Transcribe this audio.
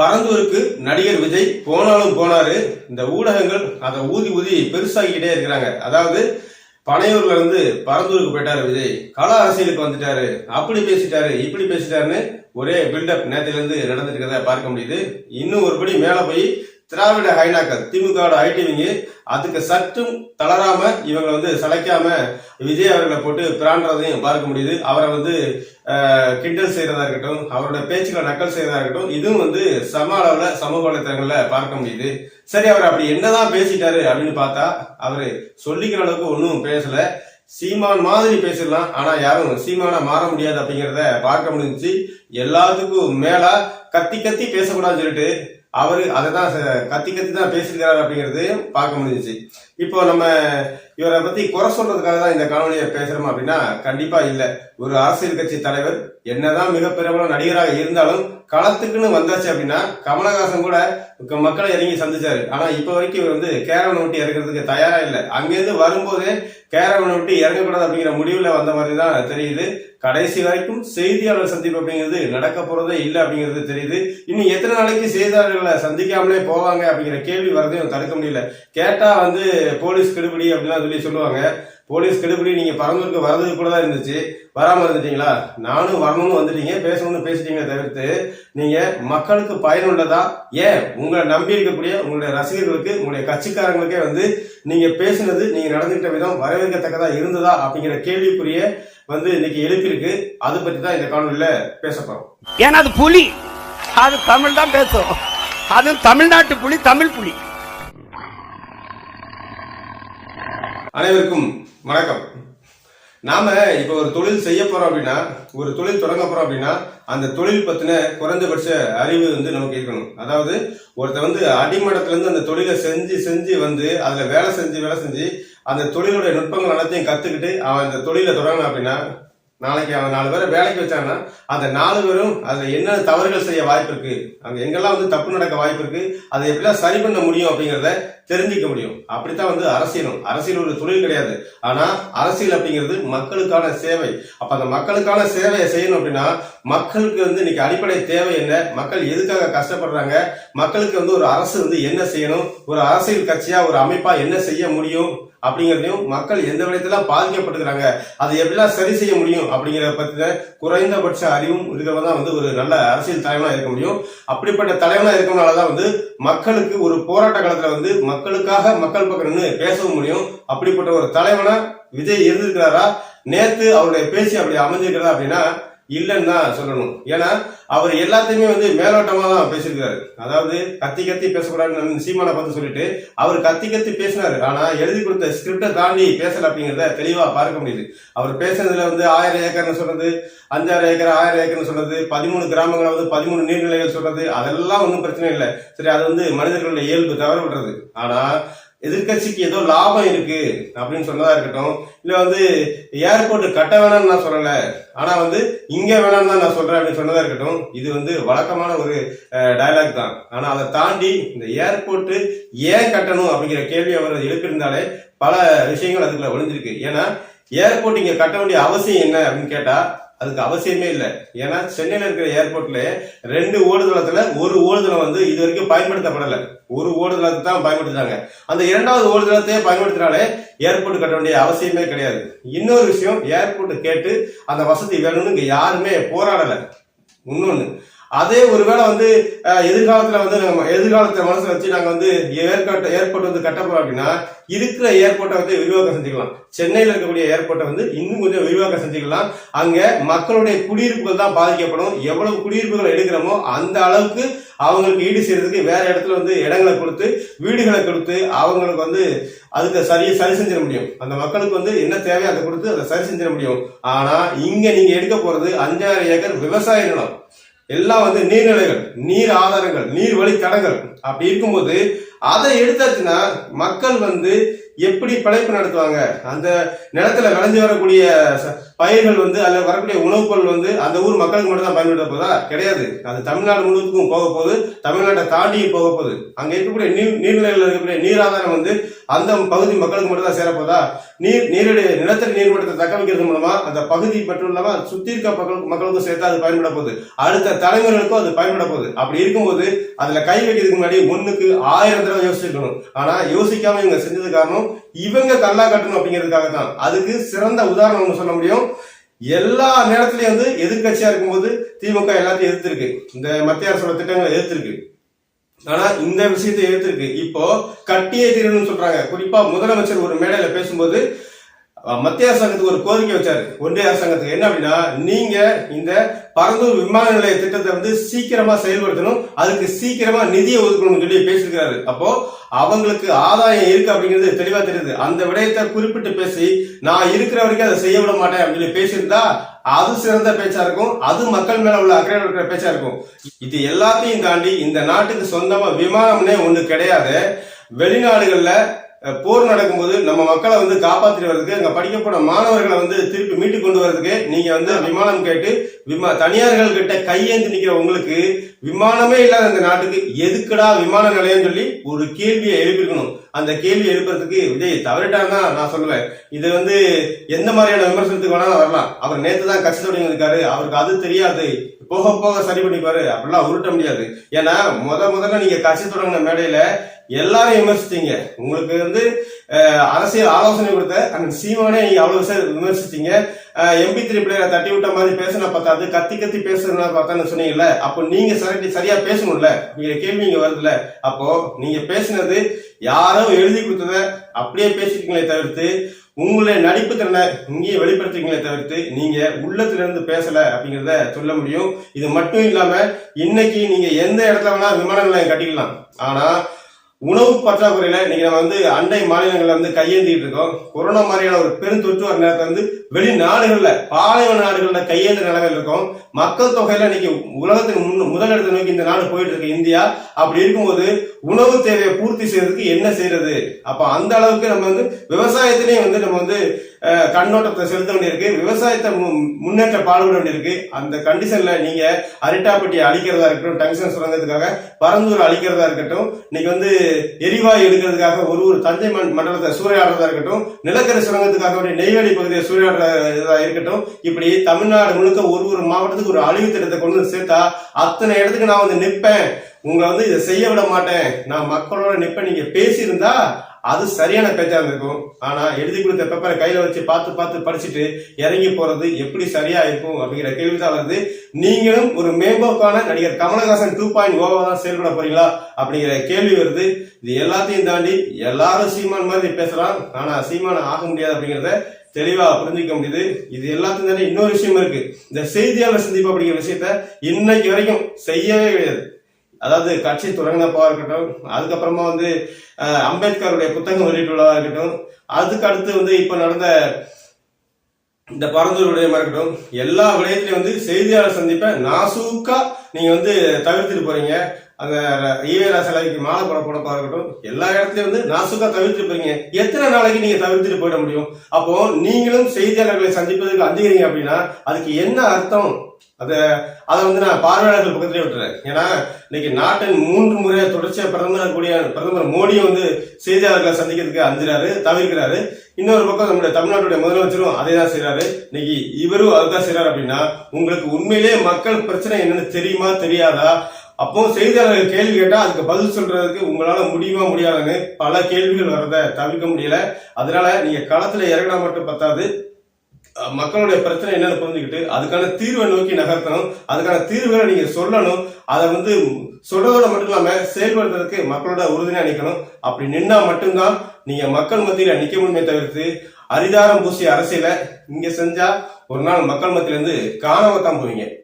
பரந்தூருக்கு நடிகர் விஜய் போனாலும் போனாரு. இந்த ஊடகங்கள் அதை ஊதி ஊதி பெருசாகிக்கிட்டே இருக்கிறாங்க. அதாவது பனையூர்ல இருந்து பரந்தூருக்கு போயிட்டாரு விஜய். கள அரசியலுக்கு வந்துட்டாரு. அப்படி பேசிட்டாரு இப்படி பேசிட்டாருன்னு ஒரே பில்டப் நேரத்துல இருந்து நடந்துட்டு இருக்கிறத பார்க்க முடியுது. இன்னும் ஒருபடி மேல போய் திராவிட ஹைனாக்கள் திமுக ஐடிவிங்க அதுக்கு சற்றும் தளராம இவங்களை வந்து சளைக்காம விஜய் அவர்களை போட்டு பிராண்டதையும் பார்க்க முடியுது. அவரை வந்து கிண்டல் செய்யறதா இருக்கட்டும் அவரோட பேச்சுக்களை நக்கல் செய்யறதா இருக்கட்டும் இதுவும் வந்து சம அளவுல சமூக வலைத்தளங்கள்ல பார்க்க முடியுது. சரி அவர் அப்படி என்னதான் பேசிட்டாரு அப்படின்னு பார்த்தா அவரு சொல்லிக்கிற அளவுக்கு ஒன்றும் பேசல. சீமான் மாதிரி பேசிடலாம் ஆனா யாரும் சீமானா மாற முடியாது அப்படிங்கிறத பார்க்க முடிஞ்சிச்சு. எல்லாத்துக்கும் மேல கத்தி கத்தி பேசக்கூடாதுன்னு சொல்லிட்டு அவர் அதை தான் கத்தி கத்தி தான் பேசியிருக்கிறார் அப்படிங்கிறது பார்க்க முடிஞ்சுச்சு. இப்போ நம்ம இவரை பற்றி குறை சொல்றதுக்காக தான் இந்த காணொலியை பேசுகிறோம் அப்படின்னா கண்டிப்பாக இல்லை. ஒரு அரசியல் கட்சி தலைவர் என்னதான் மிக பிரபல நடிகராக இருந்தாலும் களத்துக்குன்னு வந்தாச்சு அப்படின்னா கமலஹாசன் கூட மக்களை இறங்கி சந்திச்சாரு. ஆனால் இப்போ வரைக்கும் இவர் வந்து கேரவன் விட்டு இறங்குறதுக்கு தயாராக இல்லை. அங்கேருந்து வரும்போதே கேரவனை விட்டு இறங்கக்கூடாது அப்படிங்கிற முடிவில் வந்த மாதிரி தான் தெரியுது. கடைசி வரைக்கும் செய்தியாளர் சந்திப்பு அப்படிங்கிறது நடக்க போறதே இல்லை அப்படிங்கிறது தெரியுது. இன்னும் எத்தனை நாளைக்கு செய்தியாளர்களை சந்திக்காமலே போவாங்க அப்படிங்கிற கேள்வி வரதையும் தடுக்க முடியல. கேட்டா வந்து போலீஸ் கெடுபிடி அப்படிலாம் சொல்லி சொல்லுவாங்க. போலீஸ் கெடுபிடி நீங்க பரந்தூருக்கு வர்றதுக்கு கூட தான் இருந்துச்சு. வராம இருந்துட்டீங்களா? நானும் வரணும்னு வந்துட்டீங்க. பேசணும்னு பேசிட்டீங்க தவிர்த்து நீங்க மக்களுக்கு பயனுள்ளதா? ஏன்? உங்களை நம்பி இருக்கக்கூடிய உங்களுடைய ரசிகர்களுக்கு உங்களுடைய கட்சிக்காரங்களுக்கே வந்து நீங்க பேசினது நீங்க நடந்துகிட்ட விதம் வரவேற்கத்தக்கதா இருந்ததா அப்படிங்கிற கேள்விக்குரிய வந்து இன்னைக்கு எழுப்பியிருக்கு. அது பத்தி தான் இந்த காணொலியில பேச போறோம். ஏன்னா அது புலி. அது தமிழ் தான் பேசும். அது தமிழ்நாட்டு புலி தமிழ் புலி. அனைவருக்கும் வணக்கம். நாம இப்ப ஒரு தொழில் செய்ய போறோம் அப்படின்னா ஒரு தொழில் தொடங்க போறோம் அப்படின்னா அந்த தொழில் பத்தின குறைந்தபட்ச அறிவு வந்து நமக்கு இருக்கணும். அதாவது ஒருத்தர் வந்து அடிமடத்துல இருந்து அந்த தொழிலை செஞ்சு செஞ்சு வந்து அதுல வேலை செஞ்சு வேலை செஞ்சு அந்த தொழிலுடைய நுட்பங்கள் எல்லாத்தையும் கத்துக்கிட்டு அவன் அந்த தொழிலை தொடங்கணும் அப்படின்னா நாளைக்கு அவன் நாலு பேரை வேலைக்கு வச்சாங்கன்னா அந்த நாலு பேரும் அதுல என்ன தவறுகள் செய்ய வாய்ப்பு இருக்கு? அங்க எங்கெல்லாம் வந்து தப்பு நடக்க வாய்ப்பு இருக்கு? அதை எப்படிலாம் சரி பண்ண முடியும் அப்படிங்கறத தெரிஞ்சுக்க முடியும். அப்படித்தான் வந்து அரசியலும். அரசியல் ஒரு தொழில் கிடையாது. ஆனா அரசியல் அப்படிங்கிறது மக்களுக்கான சேவை. அப்ப அந்த மக்களுக்கான சேவையை செய்யணும் அப்படின்னா மக்களுக்கு வந்து இன்னைக்கு அடிப்படை தேவை என்ன? மக்கள் எதுக்காக கஷ்டப்படுறாங்க? மக்களுக்கு வந்து ஒரு அரசு வந்து என்ன செய்யணும்? ஒரு அரசியல் கட்சியா ஒரு அமைப்பா என்ன செய்ய முடியும்? அப்படிங்கிறதையும் மக்கள் எந்த விதத்துல பாதிக்கப்பட்டுக்கிறாங்க அதை எப்படிலாம் சரி செய்ய முடியும்? அப்படிங்கிறத பற்றின குறைந்தபட்ச அறிவும் இருக்கிறவங்க தான் வந்து ஒரு நல்ல அரசியல் தலைவனாக இருக்க முடியும். அப்படிப்பட்ட தலைவனாக இருக்கனால தான் வந்து மக்களுக்கு ஒரு போராட்ட காலத்தில் வந்து மக்களுக்காக மக்கள் பக்கம் நின்று பேசவும் முடியும். அப்படிப்பட்ட ஒரு தலைவனா விஜய் இருந்திருக்கிறாரா? நேத்து அவருடைய பேச்சு அப்படி அமைஞ்சிருக்கிறதா அப்படின்னா இல்லைன்னு தான் சொல்லணும். ஏன்னா அவர் எல்லாத்தையுமே வந்து மேலோட்டமாக தான் பேசியிருக்காரு. அதாவது கத்தி கத்தி பேசக்கூடாதுன்னு சீமானை பார்த்து சொல்லிட்டு அவர் கத்தி கத்தி பேசினாரு. ஆனால் எழுதி கொடுத்த ஸ்கிரிப்டை தாண்டி பேசல அப்படிங்கிறத தெளிவாக பார்க்க முடியுது. அவர் பேசுனதுல வந்து ஆயிரம் ஏக்கர்னு சொல்றது அஞ்சாயிரம் ஏக்கர் ஆயிரம் ஏக்கர்னு சொல்றது பதிமூணு கிராமங்களை வந்து பதிமூணு நீர்நிலைகள் சொல்றது அதெல்லாம் ஒன்றும் பிரச்சனை இல்லை. சரி அது வந்து மனிதர்களுடைய இயல்பு தவற விடுறது. ஆனால் எதிர்க்கட்சிக்கு ஏதோ லாபம் இருக்கு அப்படின்னு சொன்னதா இருக்கட்டும். இல்ல வந்து ஏர்போர்ட் கட்ட வேணாம்னு நான் சொல்லல. ஆனா வந்து இங்க வேணாம்னு தான் நான் சொல்றேன் அப்படின்னு சொன்னதா இருக்கட்டும். இது வந்து வழக்கமான ஒரு டயலாக் தான். ஆனா அதை தாண்டி இந்த ஏர்போர்ட் ஏன் கட்டணும் அப்படிங்கிற கேள்வி அவர் எழுப்பியிருந்தாலே பல விஷயங்கள் அதுக்குள்ள ஒளிஞ்சிருக்கு. ஏன்னா ஏர்போர்ட் இங்க கட்ட வேண்டிய அவசியம் என்ன அப்படின்னு கேட்டா அதுக்கு அவசியமே இல்லை. ஏன்னா சென்னையில் இருக்கிற ஏர்போர்ட்ல ரெண்டு ஓடுதளத்துல ஒரு ஓடுதளம் வந்து இது வரைக்கும் பயன்படுத்தப்படலை. ஒரு ஓடுதளத்தை தான் பயன்படுத்துறாங்க அந்த இரண்டாவது ஓடுதளத்தையே பயன்படுத்தினாலே ஏர்போர்ட் கட்ட வேண்டிய அவசியமே கிடையாது. இன்னொரு விஷயம் ஏர்போர்ட் கேட்டு அந்த வசதி வேணும்னு இங்க யாருமே போராடலை. இன்னொன்று அதே ஒருவேளை வந்து எதிர்காலத்துல வந்து நம்ம எதிர்காலத்தை மனசுல வச்சு நாங்க வந்து ஏற்காட்டு ஏர்போர்ட் வந்து கட்ட போறோம் அப்படின்னா இருக்கிற ஏர்போர்ட்டை வந்து விரிவாக்கம் செஞ்சுக்கலாம். சென்னையில இருக்கக்கூடிய ஏர்போர்ட்டை வந்து இன்னும் கொஞ்சம் விரிவாக்கம் செஞ்சுக்கலாம். அங்க மக்களுடைய குடியிருப்புகள் தான் பாதிக்கப்படும். எவ்வளவு குடியிருப்புகள் எடுக்கிறோமோ அந்த அளவுக்கு அவங்களுக்கு ஈடு செய்யறதுக்கு வேற இடத்துல வந்து இடங்களை கொடுத்து வீடுகளை கொடுத்து அவங்களுக்கு வந்து அதுக்கு சரி சரி செஞ்சிட முடியும். அந்த மக்களுக்கு வந்து என்ன தேவையோ அதை கொடுத்து அதை சரி செஞ்சிட முடியும். ஆனா இங்க நீங்க எடுக்க போறது அஞ்சாயிரம் ஏக்கர் விவசாய நிலம். எல்லாம் வந்து நீர்நிலைகள் நீர் ஆதாரங்கள் நீர் வழி தடங்கள். அப்படி இருக்கும்போது அதை எடுத்தாச்சுன்னா மக்கள் வந்து எப்படி பிழைப்பு நடத்துவாங்க? அந்த நிலத்துல விளைஞ்சு வரக்கூடிய ச- பயிர்கள் வந்து அதில் வரக்கூடிய உணவுப் பொருள் வந்து அந்த ஊர் மக்களுக்கு மட்டும் தான் பயன்படுத்த போதா கிடையாது. அது தமிழ்நாடு முழுவதுக்கும் போக போகுது. தமிழ்நாட்டை தாண்டியும் போக போகுது. அங்கே இருக்கக்கூடிய நீர் நீர்நிலைகளில் இருக்கக்கூடிய நீர் ஆதாரம் வந்து அந்த பகுதி மக்களுக்கு மட்டும் தான் சேரப்போதா நீர் நீருடைய நிலத்தடி நீர்மட்டத்தை தக்க வைக்கிறது மூலமா அந்த பகுதி மட்டும் இல்லாம சுத்தி இருக்க மக்களுக்கு மக்களுக்கும் சேர்த்து அது பயன்பட போகுது. அடுத்த தலைமுறைகளுக்கும் அது பயன்பட போகுது. அப்படி இருக்கும்போது அதுல கை வைக்கிறதுக்கு முன்னாடி ஒண்ணுக்கு ஆயிரம் தடவை யோசிச்சிருக்கணும். ஆனா யோசிக்காம இவங்க செஞ்சது காரணம் இவங்க கல்லா கட்டணும் அப்படிங்கிறதுக்காக தான் அதுக்கு சிறந்த உதாரணம் ஒண்ணு சொல்ல முடியும். எல்லா நேரத்திலையும் வந்து எதிர்கட்சியா இருக்கும்போது திமுக எல்லாத்தையும் எதிர்த்திருக்கு. இந்த மத்திய அரசோட திட்டங்களை எதிர்த்திருக்கு. ஆனா இந்த விஷயத்தை எதிர்த்திருக்கு. இப்போ கட்டியே தீரணும்னு சொல்றாங்க. குறிப்பா முதலமைச்சர் ஒரு மேடையில பேசும்போது மத்திய அரசாங்கத்துக்கு ஒரு கோரிக்கை வச்சாரு. ஒன்றிய அரசாங்கத்துக்கு. என்ன அப்படின்னா நீங்க இந்த பரந்தூர் விமான நிலைய திட்டத்தை வந்து சீக்கிரமா செயல்படுத்தணும். அதுக்கு சீக்கிரமா நிதியை ஒதுக்கணும்னு சொல்லி பேசியிருக்காரு அப்போ அவங்களுக்கு ஆதாயம் இருக்கு அப்படிங்கிறது தெளிவா தெரியுது. அந்த விடயத்தை குறிப்பிட்டு பேசி நான் இருக்கிற வரைக்கும் அதை செய்ய விட மாட்டேன் அப்படின்னு சொல்லி பேசியிருந்தா அது சிறந்த பேச்சா இருக்கும். அது மக்கள் மேல உள்ள அக்கறை இருக்கிற பேச்சா இருக்கும். இது எல்லாத்தையும் தாண்டி இந்த நாட்டுக்கு சொந்தமா விமானம்னே ஒண்ணு கிடையாது. வெளிநாடுகள்ல போர் நடக்கும்போது நம்ம மக்களை வந்து காப்பாற்றி வர்றதுக்கு அங்கே படிக்க போன மாணவர்களை வந்து திருப்பி மீட்டு கொண்டு வர்றதுக்கு நீங்கள் வந்து விமானம் கேட்டு விமா தனியார்கள் கிட்ட கையேந்து நிற்கிற உங்களுக்கு விமானமே இல்லாத இந்த நாட்டுக்கு எதுக்குடா விமான நிலையம் சொல்லி ஒரு கேள்வியை எழுப்பியிருக்கணும். அந்த கேள்வி எழுப்புறதுக்கு விஜய் தவறிட்டாருன்னா நான் சொல்லுவேன். இது வந்து எந்த மாதிரியான விமர்சனத்துக்கு வேணாலும் வரலாம். அவர் நேற்று தான் கட்சி தொடங்கி இருக்காரு அவருக்கு அது தெரியாது. போக போக சரி பண்ணிப்பாரு. அப்படிலாம் உருட்ட முடியாது. ஏன்னா முத முதல்ல நீங்க கட்சி தொடங்கின மேடையில எல்லாரும் விமர்சித்தீங்க உங்களுக்கு வந்து அரசியல் ஆலோசனை கொடுத்த அந்த சீமானே நீங்க அவ்வளவு விஷயம் விமர்சித்தீங்க எம்பி த்ரீ பிளேயரை தட்டி விட்ட மாதிரி பேசினா பார்த்தாது கத்தி கத்தி பேசுறதுனா பார்த்தான்னு சொன்னீங்கல்ல அப்போ நீங்க சரி சரியா பேசணும்ல? நீங்க கேள்வி இங்க வருதுல்ல. அப்போ நீங்க பேசினது யாரோ எழுதி கொடுத்தத அப்படியே பேசிட்டீங்களே தவிர்த்து உங்களுடைய நடிப்பு திறனை இங்கேயே வெளிப்படுத்துறீங்களே தவிர்த்து நீங்க உள்ளத்திலிருந்து பேசல அப்படிங்கிறத சொல்ல முடியும். இது மட்டும் இல்லாம இன்னைக்கு நீங்க எந்த இடத்துல வேணா விமான நிலையம் கட்டிக்கலாம் ஆனா உணவு பற்றாக்குறையில இன்னைக்கு நம்ம வந்து அண்டை மாநிலங்கள்ல வந்து கையேந்திட்டு இருக்கோம். கொரோனா மாதிரியான ஒரு பெருந்தொற்று வர நேரத்தில் வந்து வெளிநாடுகள்ல பாலைவன நாடுகள்ல கையேந்த நிலைமையில் இருக்கும். மக்கள் தொகையில இன்னைக்கு உலகத்தின் முன் முதலிடத்தை நோக்கி இந்த நாடு போயிட்டு இருக்கு இந்தியா. அப்படி இருக்கும்போது உணவு தேவையை பூர்த்தி செய்யறதுக்கு என்ன செய்யறது? அப்ப அந்த அளவுக்கு நம்ம வந்து விவசாயத்திலையும் வந்து நம்ம வந்து கண்ணோட்டத்தை செலுத்த வேண்டியிருக்கு. விவசாயத்தை முன்னேற்ற பாடுபட வேண்டியிருக்கு. அந்த கண்டிஷன்ல நீங்க அரிட்டாப்பட்டியை அழிக்கிறதா இருக்கட்டும் டங்ஷன் சுரங்கத்துக்காக பரந்தூர் அழிக்கிறதா இருக்கட்டும் இன்னைக்கு வந்து எரிவாயு எடுக்கிறதுக்காக ஒரு ஒரு தஞ்சை மண்- மண்டலத்தை சூறையாடுறதா இருக்கட்டும் நிலக்கரி சுரங்கத்துக்காக நெய்வேலி பகுதியை சூறையாடுறதா இருக்கட்டும் இப்படி தமிழ்நாடு முழுக்க ஒரு ஒரு மாவட்டத்துக்கு ஒரு அழிவு திட்டத்தை கொண்டு வந்து சேர்த்தா அத்தனை இடத்துக்கு நான் வந்து நிற்பேன் உங்களை வந்து இதை செய்ய விட மாட்டேன். நான் மக்களோட நிற்பேன் நீங்க பேசியிருந்தா அது சரியான பேச்சா இருந்திருக்கும். ஆனா எழுதி கொடுத்த பேப்பரை கையில வச்சு பார்த்து பார்த்து படிச்சுட்டு இறங்கி போறது எப்படி சரியா இருக்கும் அப்படிங்கிற கேள்விதான் வருது. நீங்களும் ஒரு மேம்போக்கான நடிகர் கமலஹாசன் டூ பாயிண்ட் ஓவா தான் செயல்பட போறீங்களா அப்படிங்கிற கேள்வி வருது. இது எல்லாத்தையும் தாண்டி எல்லாரும் சீமான் மாதிரி பேசலாம். ஆனா சீமான ஆக முடியாது அப்படிங்கிறத தெளிவா புரிஞ்சுக்க முடியுது. இது எல்லாத்தையும் தாண்டி இன்னொரு விஷயம் இருக்கு. இந்த செய்தியாளர் சந்திப்பு அப்படிங்கிற விஷயத்த இன்னைக்கு வரைக்கும் செய்யவே கிடையாது. அதாவது கட்சி தொடங்கினப்பா இருக்கட்டும் அதுக்கப்புறமா வந்து அம்பேத்கருடைய புத்தகம் வெளியிட்டுள்ளதா இருக்கட்டும் அதுக்கு அடுத்து வந்து இப்ப நடந்த இந்த பரந்தூர் விடயமா இருக்கட்டும் எல்லா விடயத்திலையும் வந்து செய்தியாளர் சந்திப்பை நாசூக்கா நீங்கள் வந்து தவிர்த்துட்டு போகிறீங்க அந்த ஈவேரா சிலைக்கு மாலை போட போனப்பா இருக்கட்டும் எல்லா இடத்துலையும் வந்து நாசுக்காக தவிர்த்துட்டு போறீங்க. எத்தனை நாளைக்கு நீங்கள் தவிர்த்துட்டு போயிட முடியும்? அப்போ நீங்களும் செய்தியாளர்களை சந்திப்பதற்கு அஞ்சுகிறீங்க அப்படின்னா அதுக்கு என்ன அர்த்தம்? அதை அதை வந்து நான் பார்வையாளர்கள் பக்கத்திலே விட்டுறேன். ஏன்னா இன்னைக்கு நாட்டின் மூன்று முறை தொடர்ச்சியாக பிரதமர் கூடிய பிரதமர் மோடியை வந்து செய்தியாளர்களை சந்திக்கிறதுக்கு அஞ்சுறாரு தவிர்க்கிறாரு. இன்னொரு பக்கம் நம்முடைய தமிழ்நாட்டுடைய முதலமைச்சரும் அதே தான் செய்யறாரு இன்னைக்கு இவரும் அதுதான் செய்யறாரு அப்படின்னா உங்களுக்கு உண்மையிலேயே மக்கள் பிரச்சனை என்னன்னு தெரியுமா? தெரியாதா? அப்போ செய்தியாளர்கள் கேள்வி கேட்டா அதுக்கு பதில் சொல்றதுக்கு உங்களால முடியுமா முடியாதுன்னு பல கேள்விகள் வரத தவிர்க்க முடியல. அதனால நீங்க களத்துல இறங்கினா மட்டும் பத்தாது. மக்களுடைய பிரச்சனை என்னன்னு புரிஞ்சுக்கிட்டு அதுக்கான தீர்வை நோக்கி நகர்த்தணும். அதுக்கான தீர்வுகளை நீங்க சொல்லணும். அதை வந்து சொல்றதோட மட்டும் இல்லாம செயல்படுத்துறதுக்கு மக்களோட உறுதுணையா நிக்கணும் அப்படி நின்னா மட்டும்தான் நீங்க மக்கள் மத்தியில நிக்க முடியுமே தவிர்த்து அரிதாரம் பூசிய அரசியல இங்க செஞ்சா ஒரு நாள் மக்கள் மத்தியில இருந்து காணாம போவீங்க.